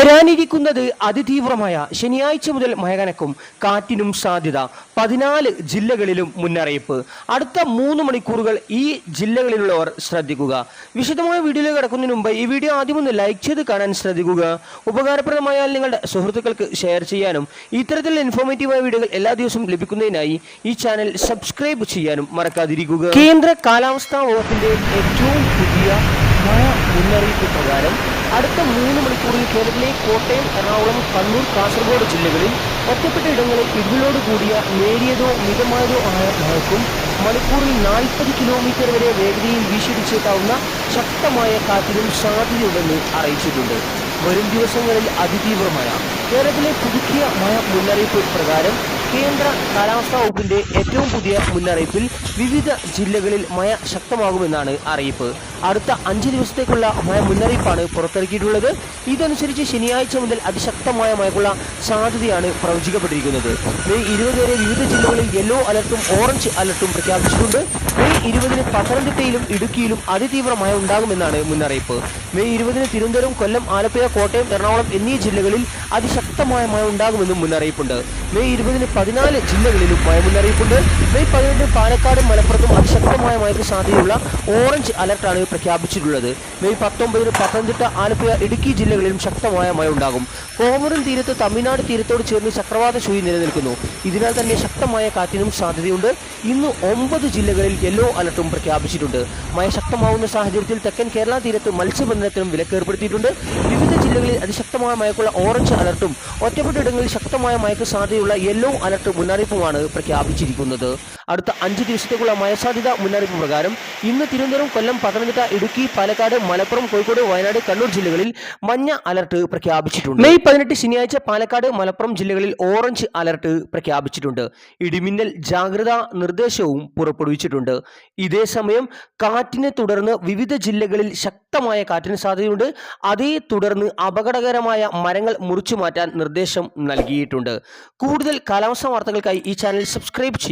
വരാനിരിക്കുന്നത് അതിതീവ്രമായ ശനിയാഴ്ച മുതൽ മഴകനക്കും കാറ്റിനും സാധ്യത. പതിനാല് ജില്ലകളിലും മുന്നറിയിപ്പ്. അടുത്ത മൂന്ന് മണിക്കൂറുകൾ ഈ ജില്ലകളിലുള്ളവർ ശ്രദ്ധിക്കുക. വിശദമായ വീഡിയോയിൽ കിടക്കുന്നതിന് മുമ്പ് ഈ വീഡിയോ ആദ്യം ഒന്ന് ലൈക്ക് ചെയ്ത് കാണാൻ ശ്രദ്ധിക്കുക. ഉപകാരപ്രദമായാൽ നിങ്ങളുടെ സുഹൃത്തുക്കൾക്ക് ഷെയർ ചെയ്യാനും ഇത്തരത്തിലുള്ള ഇൻഫോർമേറ്റീവായ വീഡിയോകൾ എല്ലാ ദിവസവും ലഭിക്കുന്നതിനായി ഈ ചാനൽ സബ്സ്ക്രൈബ് ചെയ്യാനും മറക്കാതിരിക്കുക. കേന്ദ്ര കാലാവസ്ഥാ വകുപ്പിന്റെ ഏറ്റവും പുതിയ മഴ മുന്നറിയിപ്പ് പ്രകാരം അടുത്ത മൂന്ന് മണിക്കൂറിൽ കേരളത്തിലെ കോട്ടയം എറണാകുളം കണ്ണൂർ കാസർഗോഡ് ജില്ലകളിൽ ഒറ്റപ്പെട്ട ഇടങ്ങളിൽ ഇടികളോട് കൂടിയ നേരിയതോ മിതമായതോ ആയ മഴയ്ക്കും മണിക്കൂറിൽ നാൽപ്പത് കിലോമീറ്റർ വരെ വേഗതയിൽ വീശിടിച്ചേക്കാവുന്ന ശക്തമായ കാറ്റിനും സാധ്യതയുണ്ടെന്ന് അറിയിച്ചിട്ടുണ്ട്. വരും ദിവസങ്ങളിൽ അതിതീവ്രമായ കേരളത്തിലെ പുതുക്കിയ മഴ മുന്നറിയിപ്പ് പ്രകാരം കേന്ദ്ര കാലാവസ്ഥാ വകുപ്പിന്റെ ഏറ്റവും പുതിയ മുന്നറിയിപ്പിൽ വിവിധ ജില്ലകളിൽ മഴ ശക്തമാകുമെന്നാണ് അറിയിപ്പ്. അടുത്ത അഞ്ച് ദിവസത്തേക്കുള്ള മഴ മുന്നറിയിപ്പാണ് പുറത്തിറക്കിയിട്ടുള്ളത്. ഇതനുസരിച്ച് ശനിയാഴ്ച മുതൽ അതിശക്തമായ മഴക്കുള്ള സാധ്യതയാണ് പ്രവചിക്കപ്പെട്ടിരിക്കുന്നത്. മെയ് ഇരുപത് വരെ വിവിധ ജില്ലകളിൽ യെല്ലോ അലർട്ടും ഓറഞ്ച് അലർട്ടും പ്രഖ്യാപിച്ചിട്ടുണ്ട്. മെയ് ഇരുപതിന് പത്തനംതിട്ടയിലും ഇടുക്കിയിലും അതിതീവ്ര മഴ ഉണ്ടാകുമെന്നാണ് മുന്നറിയിപ്പ്. മെയ് ഇരുപതിന് തിരുവനന്തപുരം കൊല്ലം ആലപ്പുഴ കോട്ടയം എറണാകുളം എന്നീ ജില്ലകളിൽ അതിശക്തമായ മഴ ഉണ്ടാകുമെന്നും മുന്നറിയിപ്പുണ്ട്. മെയ് ഇരുപതിന് പതിനാല് ജില്ലകളിലും മഴ മുന്നറിയിപ്പുണ്ട്. മെയ് പതിനെട്ട് പാലക്കാടും മലപ്പുറത്തും അതിശക്തമായ മഴയ്ക്ക് സാധ്യതയുള്ള ഓറഞ്ച് അലർട്ടാണ് പ്രഖ്യാപിച്ചിട്ടുള്ളത്. മെയ് പത്തൊമ്പതിന് പത്തനംതിട്ട ആലപ്പുഴ ഇടുക്കി ജില്ലകളിലും ശക്തമായ മഴ ഉണ്ടാകും. കോമറും തീരത്ത് തമിഴ്നാട് തീരത്തോട് ചേർന്ന് ചക്രവാത ചുഴി നിലനിൽക്കുന്നു. ഇതിനാൽ തന്നെ ശക്തമായ കാറ്റിനും സാധ്യതയുണ്ട്. ഇന്ന് ഒമ്പത് ജില്ലകളിൽ യെല്ലോ അലർട്ടും പ്രഖ്യാപിച്ചിട്ടുണ്ട്. മഴ ശക്തമാവുന്ന സാഹചര്യത്തിൽ തെക്കൻ കേരള തീരത്ത് മത്സ്യബന്ധനത്തിനും വിലക്ക് ഏർപ്പെടുത്തിയിട്ടുണ്ട്. വിവിധ ജില്ലകളിൽ അതിശക്തമായ മഴയ്ക്കുള്ള ഓറഞ്ച് അലർട്ടും ഒറ്റപ്പെട്ട ഇടങ്ങളിൽ ശക്തമായ മഴയ്ക്ക് സാധ്യതയുള്ള യെല്ലോ അലർട്ട് മുന്നറിയിപ്പുമാണ് പ്രഖ്യാപിച്ചിരിക്കുന്നത്. അടുത്ത അഞ്ച് ദിവസത്തേക്കുള്ള മഴ സാധ്യത മുന്നറിയിപ്പ് പ്രകാരം ഇന്ന് തിരുവനന്തപുരം കൊല്ലം പത്തനംതിട്ട ഇടുക്കി പാലക്കാട് മലപ്പുറം കോഴിക്കോട് വയനാട് കണ്ണൂർ ജില്ലകളിൽ മഞ്ഞ അലർട്ട് പ്രഖ്യാപിച്ചിട്ടുണ്ട്. മെയ് പതിനെട്ട് ശനിയാഴ്ച പാലക്കാട് മലപ്പുറം ജില്ലകളിൽ ഓറഞ്ച് അലർട്ട് പ്രഖ്യാപിച്ചിട്ടുണ്ട്. ഇടിമിന്നൽ ജാഗ്രതാ നിർദ്ദേശവും പുറപ്പെടുവിച്ചിട്ടുണ്ട്. ഇതേസമയം കാറ്റിനെ തുടർന്ന് വിവിധ ജില്ലകളിൽ ശക്തമായ കാറ്റിന് സാധ്യതയുണ്ട്. അതേ തുടർന്ന് അപകടകരമായ മരങ്ങൾ മുറിച്ചു മാറ്റാൻ നിർദ്ദേശം നൽകിയിട്ടുണ്ട്. കൂടുതൽ കാലാവസ്ഥാ വാർത്തകൾക്കായി ഈ ചാനൽ സബ്സ്ക്രൈബ് ചെയ്യൂ.